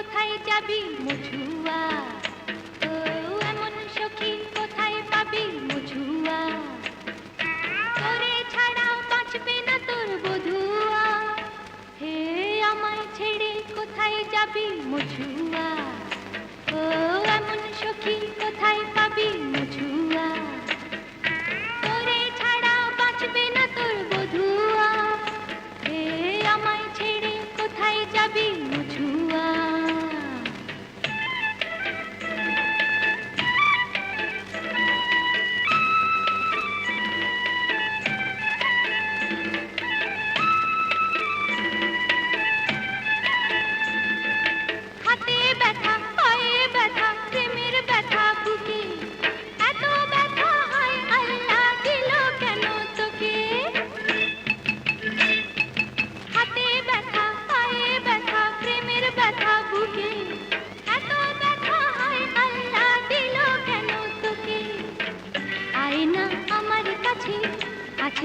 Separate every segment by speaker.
Speaker 1: কোথায় যাবি মুঝুয়া ও, এমন সখী কোথায় পাবি মুঝুয়া তোরে ছাড়াও বাঁচবে না তোর বধুয়া। হে আমায় ছেড়ে কোথায় যাবি মুছুয়া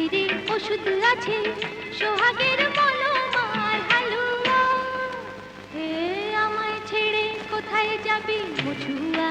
Speaker 1: শরীরে ওষুধ আছে সোহাগের মলমার হালুয়া। হে আমায় ছেড়ে কোথায় যাবি মছুয়া?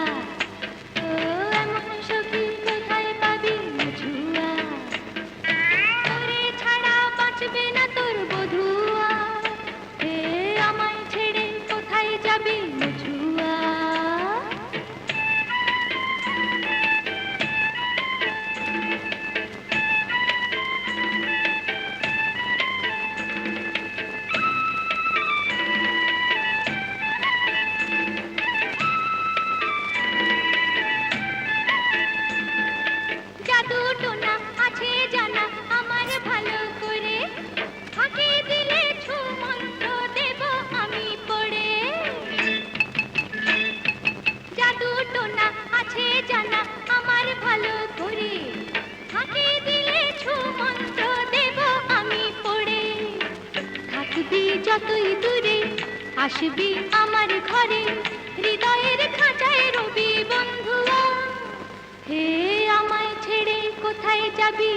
Speaker 1: যতই দূরে আসবি আমার ঘরে। হৃদয়ের খাঁচায় রবি বন্ধুয়া। হে আমায় ছেড়ে কোথায় যাবি?